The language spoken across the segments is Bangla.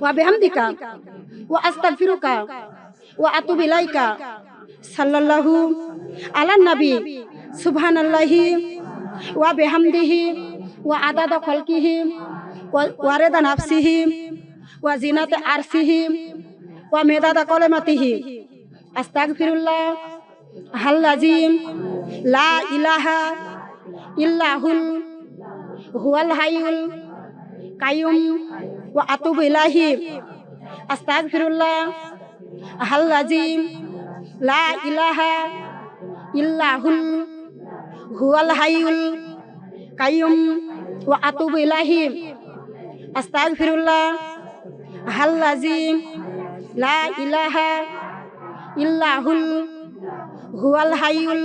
ওয়া বিহামদিকা ওয়া আস্তাগফিরুকা ওয়া আতুবু ইলাইকা সাল্লাল্লাহু আলা নবী সুবহানাল্লাহি ওয়া বিহামদিহি ওয়া আদাদা খালকিহি ওয়া ওয়ারিদা নাফসিহি ওয়া জিনাতে আরশিহি ওয়া মেদাদা কলমাতিহি আস্তাগফিরুল্লাহ হাল্লাজিম লা ইলাহা ইল্লাহুল হুয়াল হাইয়ুল কাইয়ুম ওয়া আতুবু ইলাইহি আস্তাগফিরুল্লাহ হাল্লাজিম লা ইলাহা ইল্লাহুল হুয়াল হাইয়ুল কাইয়ুম ওয়া আতুবু ইলাইহি আস্তাগফিরুল্লাহ হাল্লাজিম লা ইলাহা ইল্লাহুল হুয়াল হাইয়ুল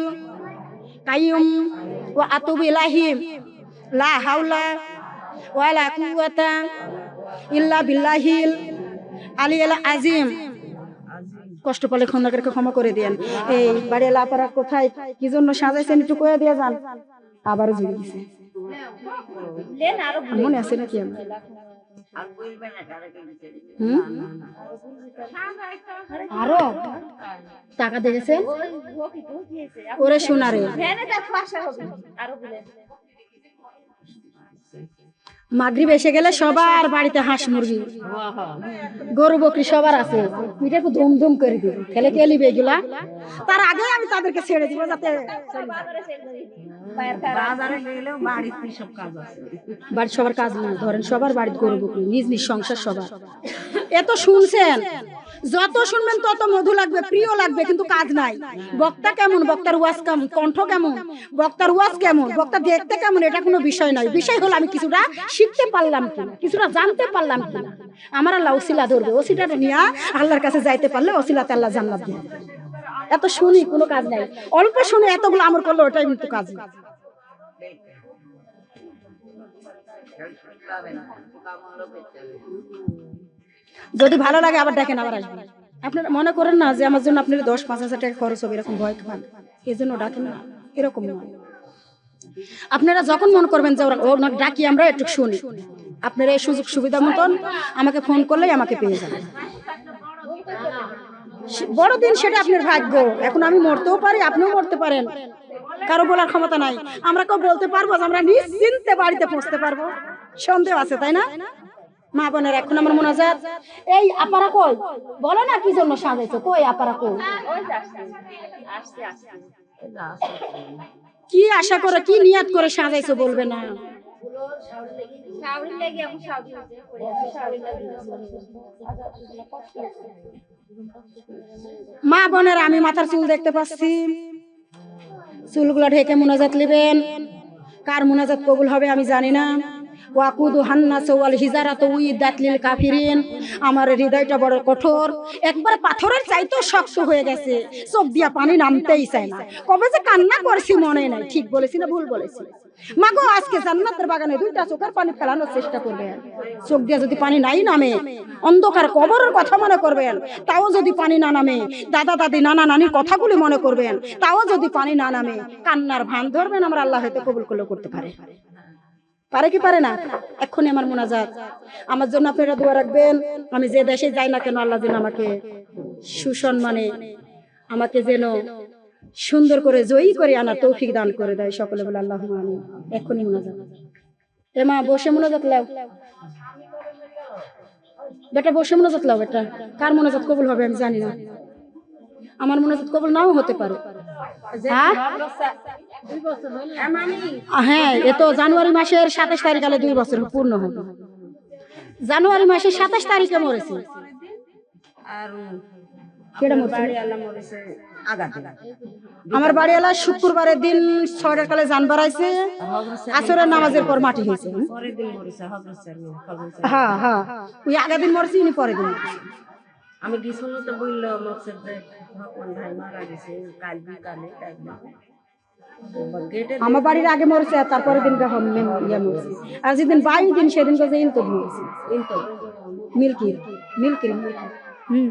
কাইয়ুম ওয়া আতুবু ইলাইহি লা হাওলা ওয়ালা কুওয়াতা ইল্লা বিল্লাহিল আলিয়াল আজিম। কষ্ট পেলে খন্দাকারকে ক্ষমা করে দেন। এই বাড়ি লাপারা কোথায়? কি জন্য সাজাইছেন একটু কয়ে দিয়ে যান। আবারও জুড়ে দিছে। মনে আছে নাকি আমার? আরও? টাকা দিয়েছেন ওরে শোনারে মাগরিব এসে গেলে সবার বাড়িতে হাঁস মুরগি। গরু বকরি সবার আছে। এটা একটু ধুম ধুম করে দিই। খেলে কে নিবে এগুলা? তার আগে আমি তাদেরকে ছেড়ে দিব যাতে বাড়ির সবার কাজ না ধরেন সবার বাড়িতে গরু বকরি নিজ নিজ সংসার সবার। এত শুনছেন যত শুনবেন তত মধু লাগবে, প্রিয় লাগবে, কিন্তু কাজ নাই। বক্তা কেমন? বক্তার ওয়াজ কেমন? কণ্ঠ কেমন? বক্তার ওয়াজ কেমন? বক্তা দেখতে কেমন? এটা কোনো বিষয় নয়। বিষয় হলো আমি কিছুটা শিখতে পারলাম কিছুটা জানতে পারলাম কিনা আমার আল্লাহ ওসিলা ধরবে। ওসিলাটা নিয়ে আল্লাহর কাছে যাইতে পারলে ওসিলাতে আল্লাহ জান্নাত দিয়ে এত শুনি, কোনো কাজ নাই। অল্প শুনে এতগুলো আমর করল ওটাই কিন্তু কাজ না। যদি ভালো লাগে, আবার দেখেন, আবার আসবেন। আপনারা মনে করেন না যে আমার জন্য আপনার দশ, পাঁচ হাজার টাকা খরচ হবে, এরকম ভয় পান এই জন্য ডাকেন না। এরকম আপনারা যখন মনে করবেন যে ওরা- ডাকি, আমরা একটু শুনি। আপনারা এই সুযোগ সুবিধা মতন আমাকে ফোন করলেই আমাকে পেয়ে যাবেন। সে- বড়দিন সেটা আপনার ভাগ্য। এখন আমি মরতেও পারি, আপনিও মরতে পারেন। কারও বলার ক্ষমতা নাই। আমরা কেউ বলতে পারব আমরা নিশ্চিন্তে বাড়িতে পৌঁছতে পারব। সন্দেহ আছে, তাই না? মা বোনের এখন আমার মোনাজাত। এই আপারা কই? বলো না কি জন্য সাজাইছো? কই আপারা কই? কি আশা করে কি নিয়াত করে সাজাইছো বলবে না। মা বোনের আমি মাথার চুল দেখতে পাচ্ছি। চুলগুলো ঢেকে মোনাজাত নেবেন। কার মোনাজাত কবুল হবে আমি জানি না। ওয়াকুদু হান্না সওয়াল হিজারাত উই দাতলিল কাফিরিন। আমার হৃদয়টা বড় কঠোর। একবার পাথরের চাইতেও শক্ত হয়ে গেছে। চোখ দিয়া পানি নামতেই চায় না। কবে যে কান্না করছি মনে নাই। ঠিক বলেছি না ভুল বলেছি? মাগো, আজকে জান্নাতের বাগানে দুইটা চোখের পানি ফেলানোর চেষ্টা করবেন। চোখ দিয়ে যদি পানি নাই নামে, অন্ধকার কবরের কথা মনে করবেন, তাও যদি পানি না নামে, দাদা, দাদি, নানা নানির কথাগুলি মনে করবেন, তাও যদি পানি না নামে, কান্নার ভান ধরবেন, আমরা আল্লাহ হয়তো কবুল করলে করতে পারে। পারে কি পারে না? এক্ষুনি আমার মোনাজাত। আমার জন্য আপনারা দোয়া রাখবেন। আমি যে দেশে যাই না কেন, আল্লাহ যেন আমাকে সুসম্মানে আমাকে যেন সুন্দর করে, জয়ী করে আনার তৌফিক দান করে দেয় সকলে বলে আল্লাহ আমি এক্ষুনি মোনাজাত। এ মা, বসে মোনাজাত লাও। বেটা, বসে মোনাজাত লাও বেটা। কার মোনাজাত কবুল হবে আমি জানি না। আমার মোনাজাত কবুল নাও হতে পারে। হ্যাঁ? হ্যাঁ এ তো জানুয়ারি মাসের সাতাশ তারিখ দুই বছর পূর্ণ হবে। জানুয়ারি মাসের সাতাশ তারিখে মরেছে। আর কেডা মরছে? বাড়িওয়ালা মরেছে আগাতে। আমার বাড়িওয়ালা শুক্রবারের দিন ছয়টার কালে যান বাড়াইছে। আসরের নামাজের পর মাটি হয়েছে পরের দিন মরেছে হজরত স্যার হজরত স্যার। হ্যাঁ হ্যাঁ। ওই আগের দিন মরছি ইনি পরের দিন। আমি গেছিল তো বলল মকসদ ভগবান ভাই মারা গেছে কাল বিকালে তাই গেটে আমার বাড়ির আগে মরছে আর তারপরের দিন যখন মেন ইয়ে মরছে আর যেদিন বাইশ দিন সেদিন কাছে ইল তো মরছে কিন্তু মিল্কির মিল্কির মিল্কির হুম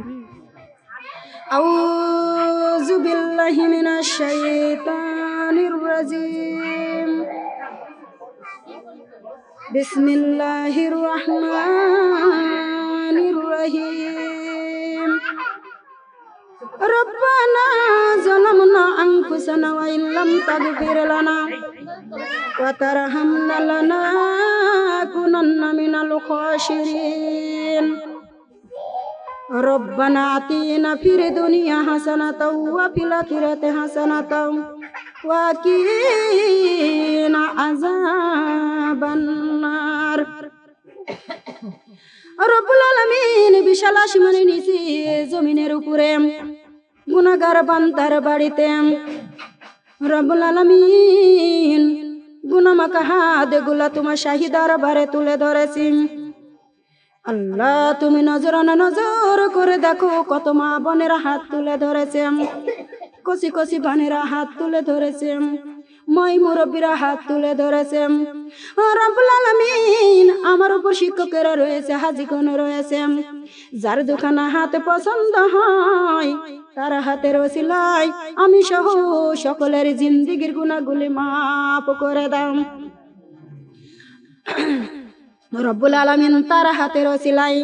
أعوذ بالله من الشيطان الرجيم بسم الله الرحمن أنفسنا وإن لم تغفر لنا وترحمنا لنكونن من الخاسرين ربنا آتنا في الدنيا حسنة وفي الآخرة حسنة وقنا عذاب النار রব্বুল আলামিন বিশাল আসমানের নিচে জমিনের উপরে গুনাগার বান্দার বাড়িতে। রবুল আলমিন গুনামাকা হাতগুলা তোমার শাহিদার বারে তুলে ধরেছি। আল্লাহ, তুমি নজর নজর করে দেখো কত মা বোনেরা হাত তুলে ধরেছে। কচি কষি বানেরা হাত তুলে ধরেছে। মই মুরব্বীরা হাত তুলে ধরেছে রব্বুল আলামিন আমার উপর শিক্ষকেরা রয়েছে, হাজিগণ রয়েছে। যার দোকানে হাতে পছন্দ হয়, তার হাতের ওসিলাই আমি সহ সকলের জিন্দিগির গুণাগুলি মাপ করে দাম রব্বুল আলামিন তার হাতের ওসিলাই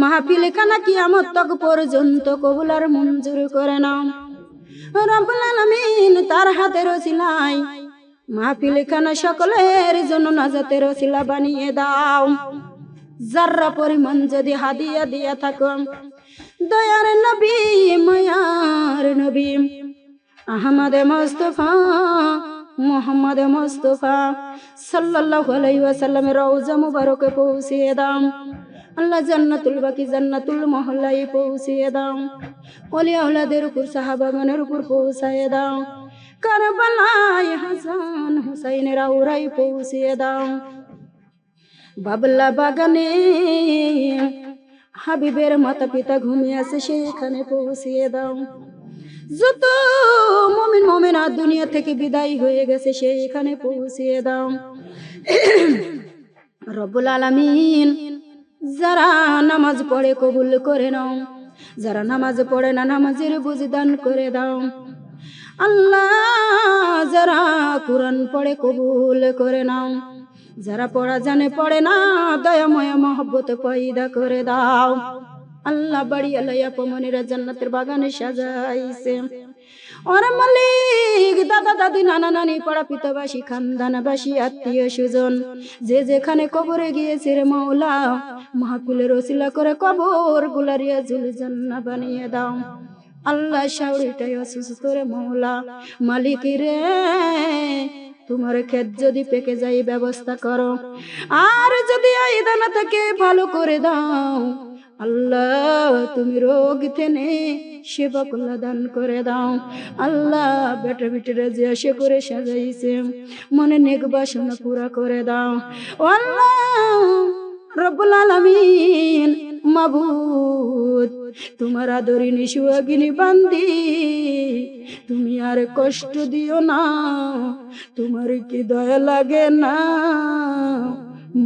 মাহফিল খানা কিয়ামত তক পর্যন্ত কবুলার মঞ্জুর করে নাও। রব্বুল আলামিন তার হাতের ওসিলাই মাহফিল খানা সকলের জন্য নাজাতের ওসিলা বানিয়ে দাও। যার্রা পরিমাণ যদি হাদিয়া দিয়া থাকো, দয়ার নবী, মায়ার নবী, আহমদ মুস্তফা, মোহাম্মদ মুস্তফা, সাল্লাল্লাহু আলাইহি ওয়াসাল্লামের রওজা মুবারকে পৌঁছিয়ে দাও। আল্লাহ জান্নাতুল বাকি জান্নাতুল মহল্লায় পৌঁছিয়ে দাও। ওলি আওলাদের উপর, সাহাবাগণের উপর পৌঁছায় দাও। কারবালায় হাসান হুসাইনের আউরাই পৌঁছিয়ে দাও। বাবলা বাগানে হাবিবের মাতা পিতা ঘুমিয়ে আছে, সেখানে পৌঁছিয়ে দাও। যত মমিন মমিনা দুনিয়া থেকে বিদায় হয়ে গেছে সেইখানে পৌঁছিয়ে দাও। রব্বুল আলামিন যারা নামাজ পড়ে কবুল করে নাও, যারা নামাজ পড়ে না নামাজের বুঝ দান করে দাও। আল্লাহ যারা কোরআন পড়ে কবুল করে নাও, যারা পড়া জানে পড়ে না, দয়াময় মহব্বত পয়দা করে দাও। আল্লাহ বাড়ি আলাইয়া পমনিরা জান্নাতের বাগানে সাজাইছে। ওর মালিক, দাদা, দাদি, নানা, নানি, পাড়া পিতাবাসী খানদানাবাসী আত্মীয় সুজন যে যেখানে কবরে গিয়েছে রে মাওলা মাহকুলের ওসিলা করে কবর গুলারিয়া জান্না বানিয়ে দাও। আল্লাহ শাউরিটাই অসুস্থ রে মৌলা মালিক রে, তোমার ক্ষেত যদি পেকে যাই ব্যবস্থা করো। আর যদি আইদানা থেকে ভালো করে দাও। আল্লাহ, তুমি রোগ থেনে সেবা কল্লা দান করে দাও। আল্লাহ, বেটা বেটিরা যে আসে করে সাজাইছে। মনে নেক বাসনা পুরা করে দাও। আল্লাহ, রব্বুল আলামিন মাবুদ, তোমার আদরিনী সুয়াগিনী বান্দি। তুমি আর কষ্ট দিও না, তোমার কি দয়া লাগে না,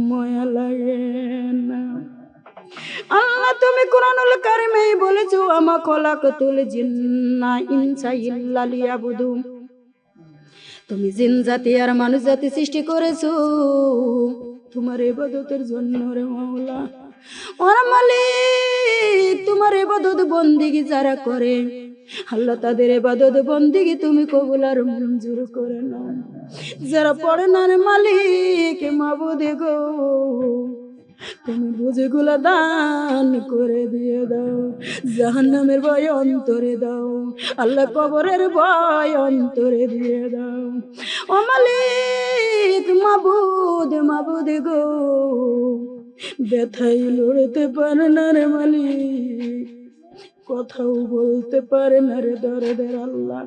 ময়া লাগে না। আল্লাহ, তুমি কোরআনুল কারিমে বলেছ, আমা খলাকতুল জিন্না ইনসা ইল্লা লিয়াবুদু। তুমি জিন জাতি আর মানুষ জাতি সৃষ্টি করেছ। তোমার ইবাদতের জন্য রে মাওলা। ওর মালিক, তোমার ইবাদত বন্দিগি যারা করে, আল্লাহ তাদের এবাদত বন্দিগি তুমি কবুল আর মঞ্জুর করে না যারা পড়ে না রে মালিক, মাবুদে গো। তুমি বুঝেগুলা দান করে দিয়ে দাও। জাহান্নামের ভয় অন্তরে দাও। আল্লাহ কবরের ভয় অন্তরে দিয়ে দাও। ও মালিক, মাবুদ মাবুদ গো। ব্যথাই লড়তে পারে না রে মালিক। কথাও বলতে পারে না রে দরদের আল্লাহ।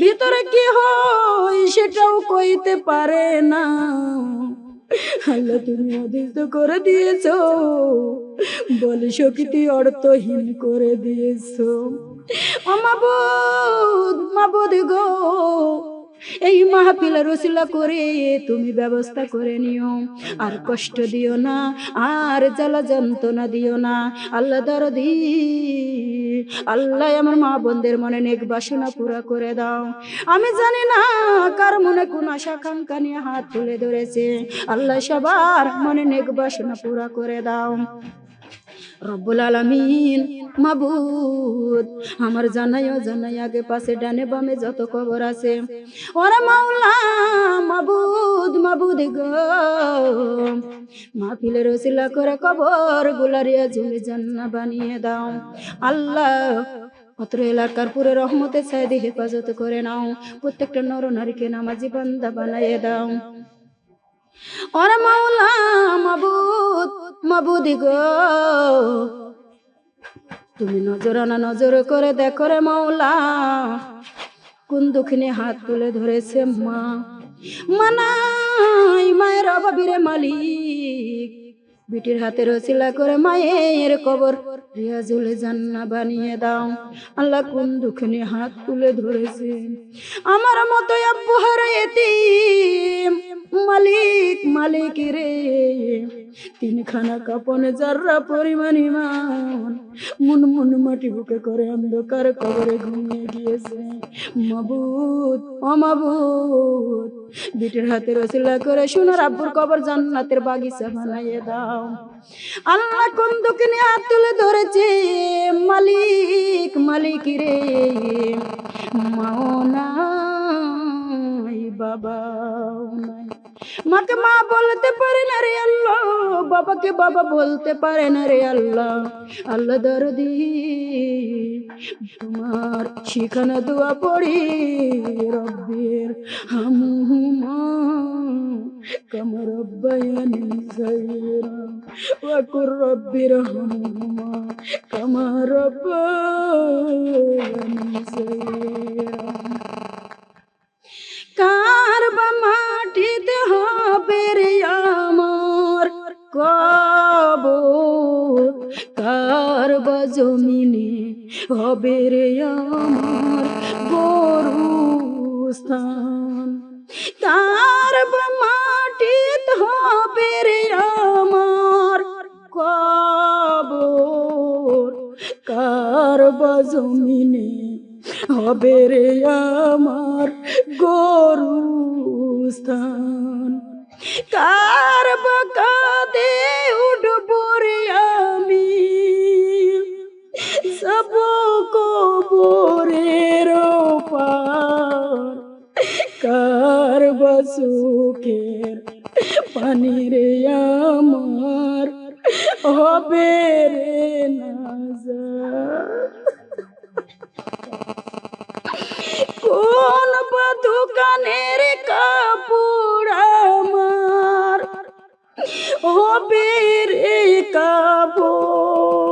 ভিতরে কি হয় সেটাও কইতে পারে না। আল্লাহ, তুমি অদিষ্ট করে দিয়েছ। বলে, শক্তি অর্থহীন করে দিয়েছ। মাবুদ মাবুদ গো, এই মাহফিল রসিলা করে তুমি ব্যবস্থা করে নিও। আর কষ্ট দিও না, আর জ্বালা যন্ত্রণা দিও না। আল্লাহ দরদি। আল্লাহ আমার মা বোনদের মনে নেক বাসনা পুরা করে দাও। আমি জানি না কার মনে কোন আশা কাঙ্কা নিয়ে হাত তুলে ধরেছে। আল্লাহ সবার মনে নেক বাসনা পুরা করে দাও। রব্বুল আলামিন, মাবুদ। আমার জানাই জানাই আগে পাশে ডানে বামে যত কবর আছে। ওরে মাওলা, মাবুদ মাবুদ গো। মাহফিলের ওসিলা করে কবর গুলারিয়া ঝুলে জান্না বানিয়ে দাও। আল্লাহ, অত্র এলাকার পুরো রহমতে সাইদি হেফাজত করে নাও। প্রত্যেকটা নর নারীকে নামাজি বান্দা বানাইয়ে দাও। ওরে মাওলা, মাবুদ। মাবুদি গো তুমি নজর না নজর করে দেখো রে মাওলা, কোন দুঃখিনী হাত তুলে ধরেছে মা। মানাই মায়ের অভাবীরে মালিক, বিটির হাতে রসিলা করে মায়ের কবর। রিয়াজুল জান্না বানিয়ে দাও। আল্লাহ কোন দুঃখিনী হাত তুলে ধরেছে। আমার মতো আব্বু হারাইতি মালিক মালিক রে। তিনখানা কাপনে যার্রা পরিমাণ ইমান মুন মুন, মাটি বুকে করে অন্ধকার কবরে ঘুমিয়ে গিয়েছে। মাবুত ও মাবুদ, বিটির হাতে রসিলা করে সোনার আব্বুর কবর জান্নাতের বাগিচা বানাইয়ে দাও। আল্লাহ কোন দোকানে হাত তুলে ধরেছে? মালিক মালিক রে। মাও নাই। মাকে মা বলতে পারে না রে আল্লাহ বাবাকে বাবা বলতে পারে না রে আল্লাহ আল্লাহ দরদি তোমার শিখানা দোয়া পড়ি রব্বির হামহুমা كما ربياني صغيرا وقل رب ارحمهما كما ربياني صغيرا হবে রে আমার সব কবরের পার কার বসুখের পানি রে আমার? হবে রে কোন দোকানের কাপড় আমার? হবে রে কাপড়।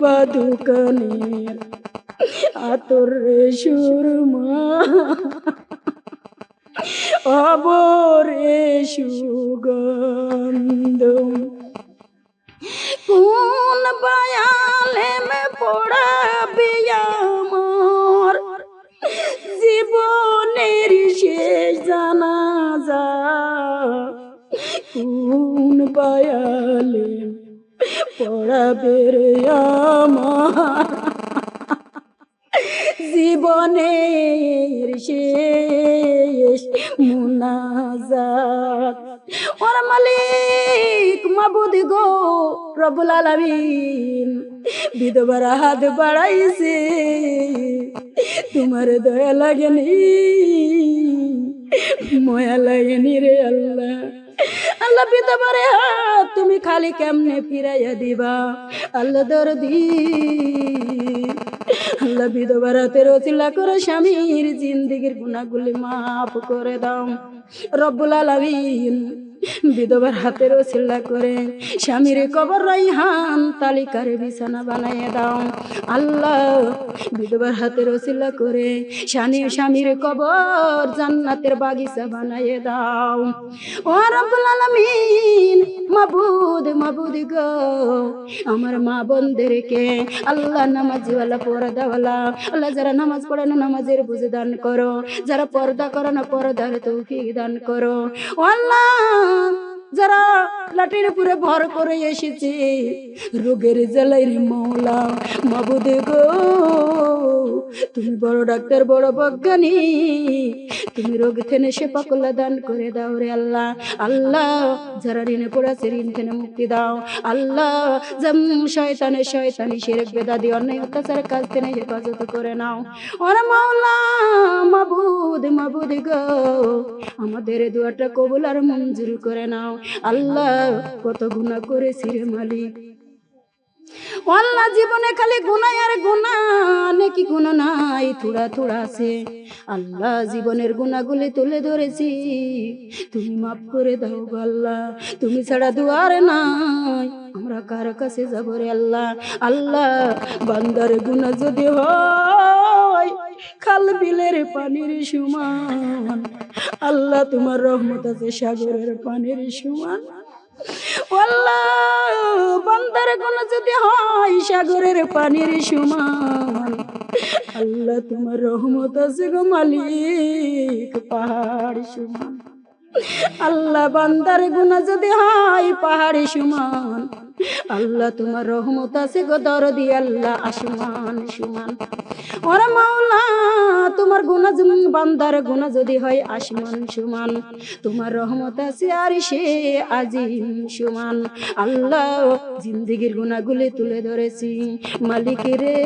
কোন বা দোকানের আতর সুরমা। অবরে সুগন্ধ মাবুদ গো রবুল আলামিন। বিধবার হাত বাড়াইছে, তোমার দয়া লাগেনি, ময়া লাগেনি রে আল্লাহ। আল্লাহ হাত তুমি খালি কেমনে ফিরাইয়া দিবা? আল্লাহ দরদি। আল্লাহ বিধবার হাতের ওসিলা করে স্বামীর জিন্দিগির গুণাগুলি মাফ করে দাও। রব্বুল আলামিন। বিধবার হাতের ওসিলা করে, স্বামীর কবর রাইহান তালিকার বিছানা বানাইয়ে দাও। আল্লাহ বিধবার হাতের ওসিলা করে, স্বামী, স্বামীর কবর জান্নাতের বাগিচা বানাইয়ে দাও। ও রব্বুল আলামিন, মাবুদ মাবুদ গো, আমার মা বোনদেরকে আল্লাহ নামাজিওয়ালা, পর্দাওয়ালা, আল্লাহ যারা নামাজ পড়ে না নামাজের বুঝে দান করো, যারা পর্দা করে না পর্দার তৌফিক দান করো। ও আল্লাহ যারা লাঠির উপরে ভর করে এসেছে, রোগের জ্বালাই রে মৌলা, মাবুদ গো, তুমি বড় ডাক্তার, বড় বজ্ঞানী তুমি রোগ থেনে সে পাকল্লা দান করে দাও রে আল্লাহ। আল্লাহ, যারা ঋণে পড়েছে, ঋণ থেকে মুক্তি দাও। আল্লাহ, যেম শয়তানে শয়তানি শিরক, বেদাদি, অন্যায়, অত্যাচারের কাজ থেকে হেফাজত করে নাও। ওরা মাওলা মাবুদ মাবুদ গো, আমাদের দুয়াটা কবুল আর মঞ্জুর করে নাও। আল্লাহ কত গুণা করেছি রে মালিক। আল্লাহ জীবনে খালি গুনাই আর গুণা নাকি গুণা নাই, থোড়া থোড়া আছে। আল্লাহ জীবনের গুণাগুলি তুলে ধরেছি। তুমি মাফ করে দাও আল্লাহ, তুমি ছাড়া দুয়ার নাই। আমরা কার কাছে যাব রে আল্লাহ? আল্লাহ, বান্দার গুণা যদি হয়, খাল বিলের পানির সমান। আল্লাহ, তোমার রহমত আছে সাগরের পানির সমান। বান্দার কোন যদি হয় সাগরের পানির সমান, আল্লাহ তোমার রহমত আছে গো মালিক, পাহাড় সমান। আল্লাহ বান্দার গুণা যদি হয় পাহাড়ি সমান আল্লাহ তোমার রহমত আছে গো দরদি, আল্লাহ আসমান সমান। ওরা মাওলা, তোমার গুণা যেমন বান্দার গুণা যদি হয় আসমান সমান। তোমার রহমত আছে আর সে আজিম সমান। আল্লাহ জিন্দিগির গুণাগুলি তুলে ধরেছি। মালিক রে,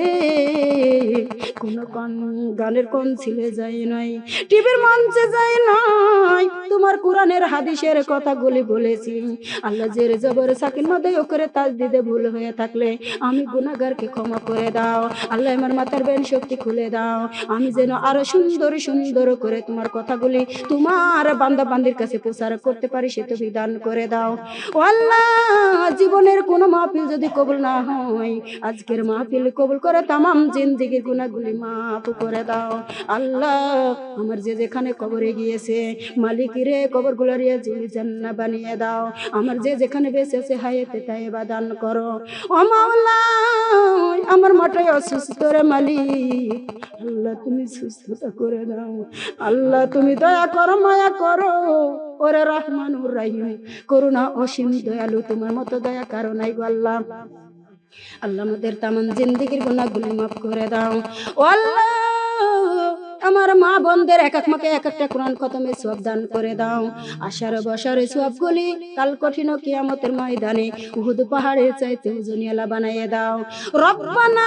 কোন কন গানের কোন ছিলে যায় নাই। টিভির মঞ্চে যায় নাই। তোমার কোরআনের হাদিসের কথাগুলি বলেছি। আল্লাহ জের জবর সাকিন মধ্যে করে তাজ দিতে ভুল হয়ে থাকলে আমি গুনাহগারকে ক্ষমা করে দাও। আল্লাহ আমার মাথার বেন শক্তি খুলে দাও। আমি যেন আরও সুন্দর সুন্দর করে তোমার কথাগুলি তোমার বান্দা বান্দির কাছে প্রচার করতে পারি, সে তো বিধান করে দাও। আল্লাহ, জীবনের কোনো মাহফিল যদি কবুল না হয়, আজকের মাহফিল কবুল করে তামাম জিন্দিগির গুণাগুলি মাফ করে দাও। আল্লাহ, আমার যে যেখানে কবরে গিয়েছে মালিক রে কবরগুলো রে জান্না বানিয়ে দাও। আমার যে যেখানে বেঁচে আছে হায়েতে তাই দান করো। ও মাওলা আমার মাটাই অসুস্থ রে মালিক। আল্লাহ তুমি সুস্থতা করে দাও। আল্লাহ তুমি দয়া করো, মায়া করো। ওরে রহমানুর রাহিম, করুণা অসীম দয়ালু, তোমার মতো দয়া কারও নাই গো আল্লাহ। আল্লাহ আমাদের তামান জিন্দিগির গুণাগুলি মাফ করে দাও। ও আল্লাহ আমার মা বোনদের এক এক মাকে এক একটা কোরআন খতমে সব দান করে দাও। আশার বসার সবগুলি কাল কঠিন কিয়ামতের ময়দানে উহুদ পাহাড়ের চাইতে উজনিয়ালা বানাইয়ে দাও। রব্বানা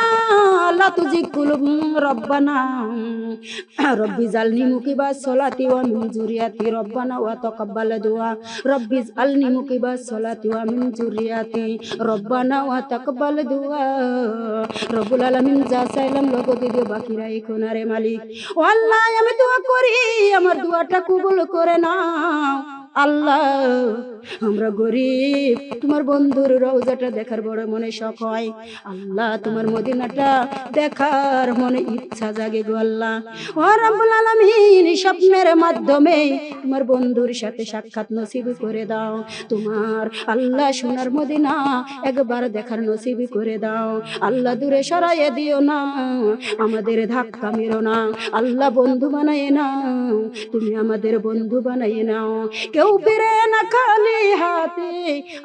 লা তুজি কুলুব রব্বানা। রব্বি জালনি মুকিবা সলাতি ওয়া মিন জুরিয়াতি রব্বানা ওয়া তাকাব্বাল দুআ রব্বি জালনি মুকিবা সলাতি ওয়া মিন জুরিয়াতি রব্বানা ওয়া তাকাব্বাল দুআ রব্বুল আলামিন যা চাইলাম লগতে দিও বাকি রাখো না রে মালিক। ও আল্লাহ আমি দোয়া করি আমার দোয়াটা কবুল করে নাও। আল্লাহ, আমরা গরিব। তোমার বন্ধুর রওজাটা দেখার বড় মনে শখ হয়। আল্লাহ, তোমার মদিনাটা দেখার মনে ইচ্ছা জাগে গো আল্লাহ। ও রাব্বুল আলামিন, স্বপ্নের মাধ্যমে তোমার বন্ধুর সাথে সাক্ষাৎ নসিব করে দাও। তোমার আল্লাহ সোনার মদিনা একবার দেখার নসিব করে দাও। আল্লাহ দূরে সরাইয়ে দিও না, আমাদের ধাক্কা মেরো না। আল্লাহ বন্ধু বানায় নাও, তুমি আমাদের বন্ধু বানাই নাও। কেউ ফিরে না খালি হাতে,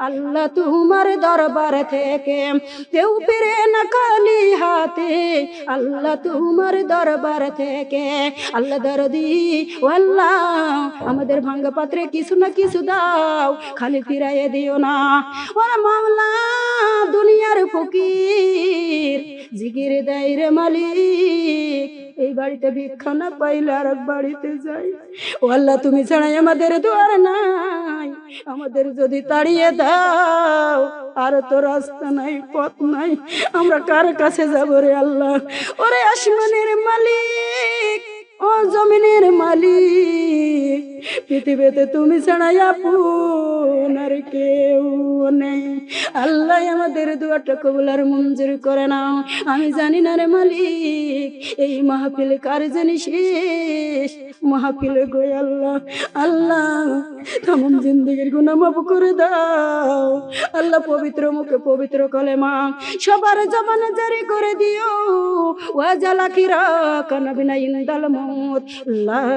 আল্লাহ তোমার দরবার থেকে। কেউ ফিরে না খালি হাতে, আল্লাহ তোমার দরবার থেকে। আল্লাহ দরদি আল্লাহ, আমাদের ভাঙ্গা পাত্রে কিছু না কিছু দাও, খালি ফিরাইয়ে দিও না। ওরা মামলা দুনিয়ার ফকির জিগির দেয় রে মালিক। এই বাড়িতে ভিক্ষা না পাইলে আর বাড়িতে যাই। ও আল্লাহ, তুমি ছাড়াই আমাদের দুয়ার নাই। আমাদের যদি তাড়িয়ে দাও, আর তো রাস্তা নাই, পথ নাই। আমরা কার কাছে যাব রে আল্লাহ? ওরে আসমানের মালিক ও জমিনের মালিক, পৃথিবীতে তুমি ছাড়া আপন আর কেউ নেই। আল্লাহ আমাদের দুয়াটা কবুলার মঞ্জুর করে নাও। আমি জানি না রে মালিক, এই মাহফিল কার জানি শেষ? মাহফিল গো আল্লাহ আল্লাহ, তামাম জিন্দগির গুনাহ মাফ করে দাও। আল্লাহ পবিত্র মুখে পবিত্র কলেমা সবার জবানে জারি করে দিও। ওয়া জালাকিরা কানাবিনা ইনদাল মউত। লা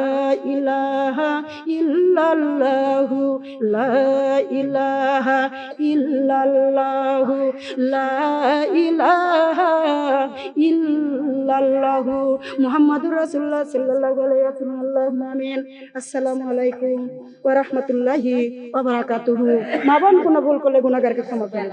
ইলাহা ইল্লাল্লাহু, লা ইলাহা ইল্লাল্লাহু, লা ইলাহা ইল্লা ইল্লাল্লাহু। মুহাম্মাদুর রাসূলুল্লাহ সাল্লাল্লাহু আলাইহি ওয়াসাল্লাম আল্লাহুম্মা আমিন। আসসালামু আলাইকুম ওয়া রাহমাতুল্লাহি মা বোন কোনো ভুল করলে গুনাহগারকে ক্ষমা করুন